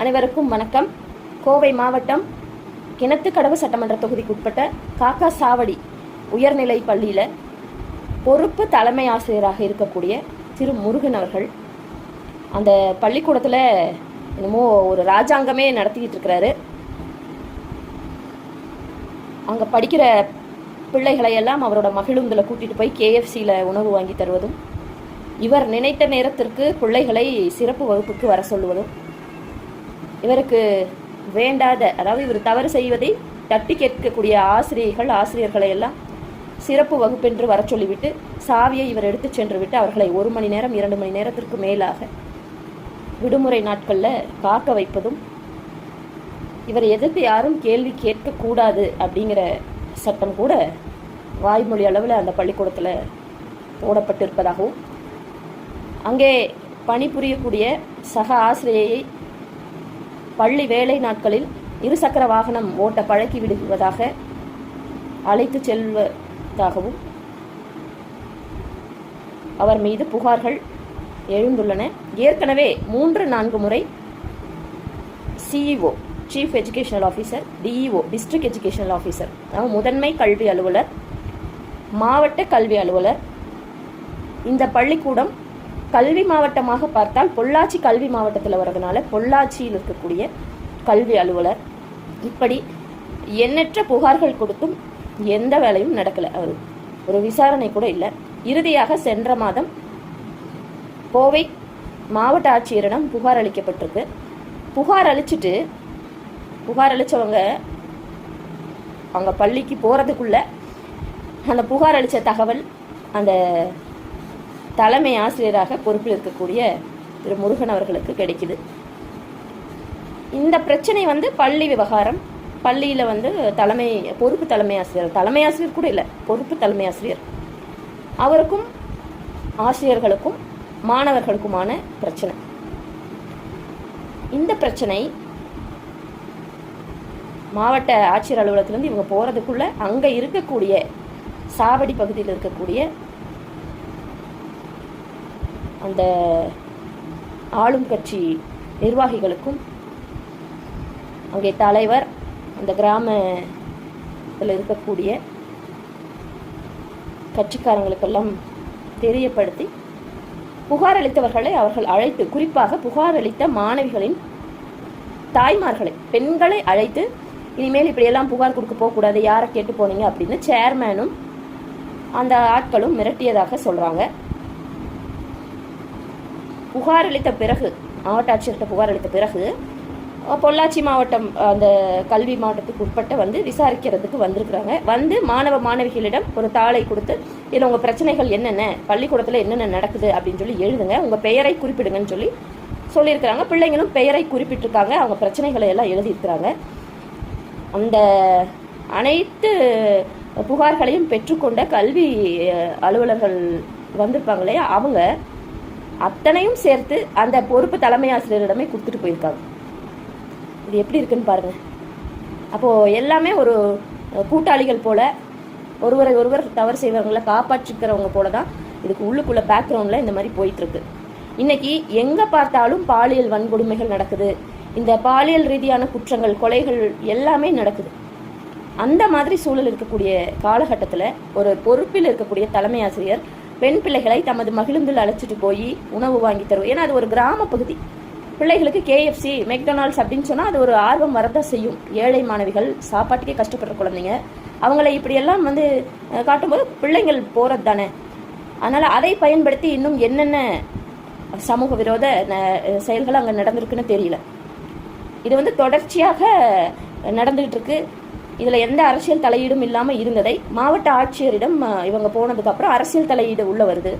அனைவருக்கும் வணக்கம். கோவை மாவட்டம் கிணத்துக்கடவு சட்டமன்ற தொகுதிக்குட்பட்ட காக்கா சாவடி உயர்நிலை பள்ளியில் பொறுப்பு தலைமை ஆசிரியராக இருக்கக்கூடிய திரு முருகன் அவர்கள் அந்த பள்ளிக்கூடத்தில் என்னமோ ஒரு ராஜாங்கமே நடத்திக்கிட்டு இருக்கிறாரு. அங்கே படிக்கிற பிள்ளைகளை எல்லாம் அவரோட மகிழுந்தில் கூட்டிகிட்டு போய் கேஎஃப்சியில் உணவு வாங்கி தருவதும் இவர் நினைத்த நேரத்திற்கு பிள்ளைகளை சிறப்பு வகுப்புக்கு வர சொல்லுவதும் இவருக்கு வேண்டாத அதாவது இவர் தவறு செய்வதை தட்டி கேட்கக்கூடிய ஆசிரியர்கள் ஆசிரியர்களை எல்லாம் சிறப்பு வகுப்பென்று வர சொல்லிவிட்டு சாவியை இவர் எடுத்துச் சென்று விட்டு அவர்களை ஒரு மணி நேரம் இரண்டு மணி நேரத்திற்கு மேலாக விடுமுறை நாட்களில் காக்க வைப்பதும் இவர் எதிர்த்து யாரும் கேள்வி கேட்கக்கூடாது அப்படிங்கிற சட்டம் கூட வாய்மொழி அளவில் அந்த பள்ளிக்கூடத்தில் போடப்பட்டிருப்பதாகவும் அங்கே பணிபுரியக்கூடிய சக ஆசிரியையை பள்ளி வேலை நாட்களில் இருசக்கர வாகனம் ஓட்ட பழக்கி விடுவதாக அழைத்து செல்வதாகவும் அவர் மீது புகார்கள் எழுந்துள்ளன. ஏற்கனவே மூன்று நான்கு முறை CEO chief educational officer DEO district educational officer அதாவது முதன்மை கல்வி அலுவலர் மாவட்ட கல்வி அலுவலர் இந்த பள்ளிக்கூடம் கல்வி மாவட்டமாக பார்த்தால் பொள்ளாச்சி கல்வி மாவட்டத்தில் வரதுனால பொள்ளாச்சியில் இருக்கக்கூடிய கல்வி அலுவலர் இப்படி எண்ணற்ற புகார்கள் கொடுத்தும் எந்த வேலையும் நடக்கலை. அவர் ஒரு விசாரணை கூட இல்லை. இறுதியாக சென்ற மாதம் கோவை மாவட்ட ஆட்சியரிடம் புகார் அளிக்கப்பட்டிருக்கு. புகார் அளிச்சுட்டு புகார் அளித்தவங்க அவங்க பள்ளிக்கு போகிறதுக்குள்ள அந்த புகார் அளித்த தகவல் அந்த தலைமை ஆசிரியராக பொறுப்பில் இருக்கக்கூடிய திரு முருகன் அவர்களுக்கு கிடைக்குது. இந்த பிரச்சனை வந்து பள்ளி விவகாரம். பள்ளியில் வந்து தலைமை பொறுப்பு தலைமை ஆசிரியர் தலைமை ஆசிரியர் கூட இல்லை பொறுப்பு தலைமை ஆசிரியர். அவருக்கும் ஆசிரியர்களுக்கும் மாணவர்களுக்குமான பிரச்சனை. இந்த பிரச்சனை மாவட்ட ஆட்சியர் அலுவலகத்திலேருந்து இவங்க போகிறதுக்குள்ளே அங்கே இருக்கக்கூடிய சாவடி பகுதியில் இருக்கக்கூடிய அந்த ஆளும் கட்சி நிர்வாகிகளுக்கும் அங்கே தலைவர் அந்த கிராமத்தில் இருக்கக்கூடிய கட்சிக்காரங்களுக்கெல்லாம் தெரியப்படுத்தி புகார் அளித்தவர்களை அவர்கள் அழைத்து குறிப்பாக புகார் அளித்த மாணவிகளின் தாய்மார்களை பெண்களை அழைத்து இனிமேல் இப்படியெல்லாம் புகார் கொடுக்க போகக்கூடாது யாரை கேட்டு போனீங்க அப்படின்னு சேர்மேனும் அந்த ஆட்களும் மிரட்டியதாக சொல்கிறாங்க புகார் அளித்த பிறகு மாவட்ட ஆட்சியர்கிட்ட புகார் அளித்த பிறகு பொள்ளாச்சி மாவட்டம் அந்த கல்வி மாவட்டத்துக்கு உட்பட்ட வந்து விசாரிக்கிறதுக்கு வந்திருக்கிறாங்க. வந்து மாணவ மாணவிகளிடம் ஒரு தாளை கொடுத்து இதில் உங்கள் பிரச்சனைகள் என்னென்ன? பள்ளிக்கூடத்தில் என்னென்ன நடக்குது? அப்படின்னு சொல்லி எழுதுங்க. உங்கள் பெயரை குறிப்பிடுங்கன்னு சொல்லி சொல்லியிருக்கிறாங்க. பிள்ளைங்களும் பெயரை குறிப்பிட்டிருக்காங்க. அவங்க பிரச்சனைகளை எல்லாம் எழுதியிருக்கிறாங்க. அந்த அனைத்து புகார்களையும் பெற்றுக்கொண்ட கல்வி அலுவலர்கள் வந்திருப்பாங்க இல்லையா? அவங்க அத்தனையும் சேர்த்து அந்த பொறுப்பு தலைமை ஆசிரியரிடமே கொடுத்துட்டு போயிருக்காங்க. இது எப்படி இருக்குன்னு பாருங்க. அப்போது எல்லாமே ஒரு கூட்டாளிகள் போல ஒருவரை ஒருவர் தவறு செய்வவங்களை காப்பாற்றிக்கிறவங்க போல தான் இதுக்கு உள்ளுக்குள்ள பேக்ரவுண்டில் இந்த மாதிரி போயிட்டுருக்கு. இன்னைக்கு எங்கே பார்த்தாலும் பாலியல் வன்கொடுமைகள் நடக்குது. இந்த பாலியல் ரீதியான குற்றங்கள் கொலைகள் எல்லாமே நடக்குது. அந்த மாதிரி சூழல் இருக்கக்கூடிய காலகட்டத்தில் ஒரு பொறுப்பில் இருக்கக்கூடிய தலைமை ஆசிரியர் பெண் பிள்ளைகளை தமது மகிழுந்தில் அழைச்சிட்டு போய் உணவு வாங்கி தருவோம். ஏன்னா அது ஒரு கிராம பகுதி. பிள்ளைகளுக்கு கேஎஃப்சி மெக்டொனால்ட்ஸ் அப்படின்னு சொன்னால் அது ஒரு ஆர்வம் வரதான் செய்யும். ஏழை மாணவிகள் சாப்பாட்டுக்கே கஷ்டப்படுற குழந்தைங்க. அவங்கள இப்படியெல்லாம் வந்து காட்டும்போது பிள்ளைங்கள் போகிறது தானே அதனால் அதை பயன்படுத்தி இன்னும் என்னென்ன சமூக விரோத செயல்கள் அங்கே நடந்திருக்குன்னு தெரியல. இது வந்து தொடர்ச்சியாக நடந்துகிட்டு இருக்கு. இதில் எந்த அரசியல் தலையீடும் இல்லாமல் இருந்ததை மாவட்ட ஆட்சியரிடம் இவங்க போனதுக்கப்புறம் அரசியல் தலையீடு உள்ளே வருது.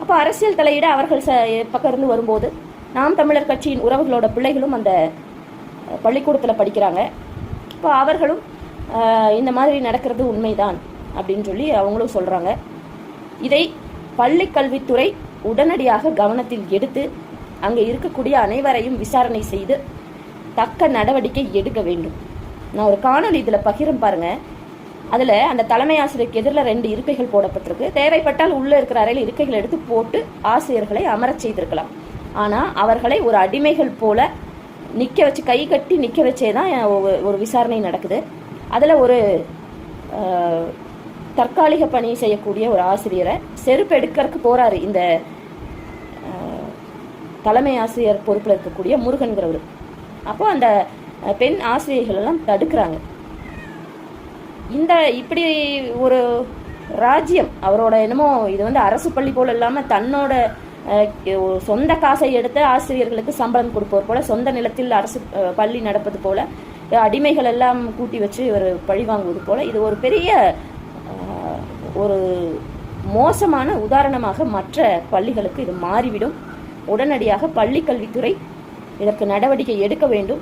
அப்போ அரசியல் தலையீடு அவர்கள் ச பக்கம் இருந்து வரும்போது நாம் தமிழர் கட்சியின் உறவுகளோட பிள்ளைகளும் அந்த பள்ளிக்கூடத்தில் படிக்கிறாங்க. இப்போ அவர்களும் இந்த மாதிரி நடக்கிறது உண்மைதான் அப்படின்னு சொல்லி அவங்களும் சொல்கிறாங்க இதை பள்ளி கல்வித்துறை உடனடியாக கவனத்தில் எடுத்து அங்கே இருக்கக்கூடிய அனைவரையும் விசாரணை செய்து தக்க நடவடிக்கை எடுக்க வேண்டும். நான் ஒரு காணொலி இதில் பகிரும் பாருங்க. அதில் அந்த தலைமை ஆசிரியருக்கு எதிரில் ரெண்டு இருக்கைகள் போடப்பட்டிருக்கு. தேவைப்பட்டால் உள்ளே இருக்கிற அறையில் இருக்கைகள் எடுத்து போட்டு ஆசிரியர்களை அமரச் செய்திருக்கலாம். ஆனால் அவர்களை ஒரு அடிமைகள் போல நிற்க வச்சு கை கட்டி நிற்க வச்சே தான் ஒரு- விசாரணை நடக்குது. அதில் ஒரு தற்காலிக பணி செய்யக்கூடிய ஒரு ஆசிரியரை செருப்பு எடுக்கிறதுக்கு போகிறாரு இந்த தலைமை ஆசிரியர் பொறுப்பில் இருக்கக்கூடிய முருகன்கிறவர். அப்போ அந்த பெண் ஆசிரியர்கள் எல்லாம் தடுக்கிறாங்க. இந்த இப்படி ஒரு ராஜ்யம் அவரோட என்னமோ இது வந்து அரசு பள்ளி போல இல்லாமல் தன்னோட அஹ், ஒரு சொந்த காசை எடுத்து ஆசிரியர்களுக்கு சம்பளம் கொடுப்பவர் போல சொந்த நிலத்தில் அரசு பள்ளி நடப்பது போல அடிமைகள் எல்லாம் கூட்டி வச்சு ஒரு பழி வாங்குவது போல இது ஒரு பெரிய ஒரு மோசமான உதாரணமாக மற்ற பள்ளிகளுக்கு இது மாறிவிடும். உடனடியாக பள்ளி கல்வித்துறை இதற்கு நடவடிக்கை எடுக்க வேண்டும்.